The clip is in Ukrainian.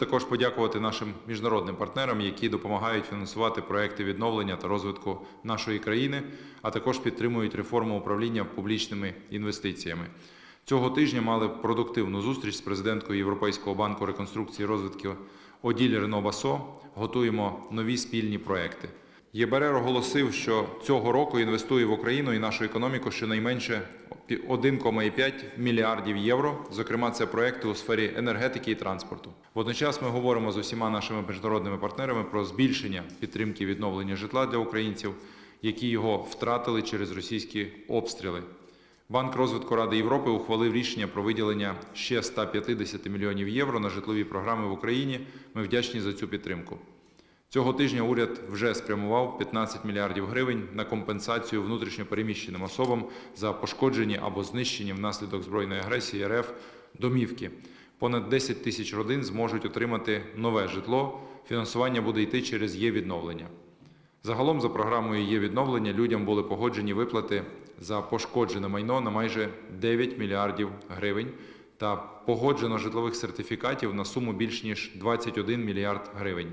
Також подякувати нашим міжнародним партнерам, які допомагають фінансувати проекти відновлення та розвитку нашої країни, а також підтримують реформу управління публічними інвестиціями. Цього тижня мали продуктивну зустріч з президенткою Європейського банку реконструкції і розвитку Оділь Рено Басо. Готуємо нові спільні проекти. ЄБРР оголосив, що цього року інвестує в Україну і нашу економіку щонайменше 1,5 мільярдів євро. Зокрема, це проекти у сфері енергетики і транспорту. Водночас ми говоримо з усіма нашими міжнародними партнерами про збільшення підтримки відновлення житла для українців, які його втратили через російські обстріли. Банк розвитку Ради Європи ухвалив рішення про виділення ще 150 мільйонів євро на житлові програми в Україні. Ми вдячні за цю підтримку. Цього тижня уряд вже спрямував 15 мільярдів гривень на компенсацію внутрішньопереміщеним особам за пошкоджені або знищені внаслідок збройної агресії РФ домівки. Понад 10 тисяч родин зможуть отримати нове житло. Фінансування буде йти через є-відновлення. Загалом за програмою є відновлення людям були погоджені виплати за пошкоджене майно на майже 9 мільярдів гривень та погоджено житлових сертифікатів на суму більш ніж 21 мільярд гривень.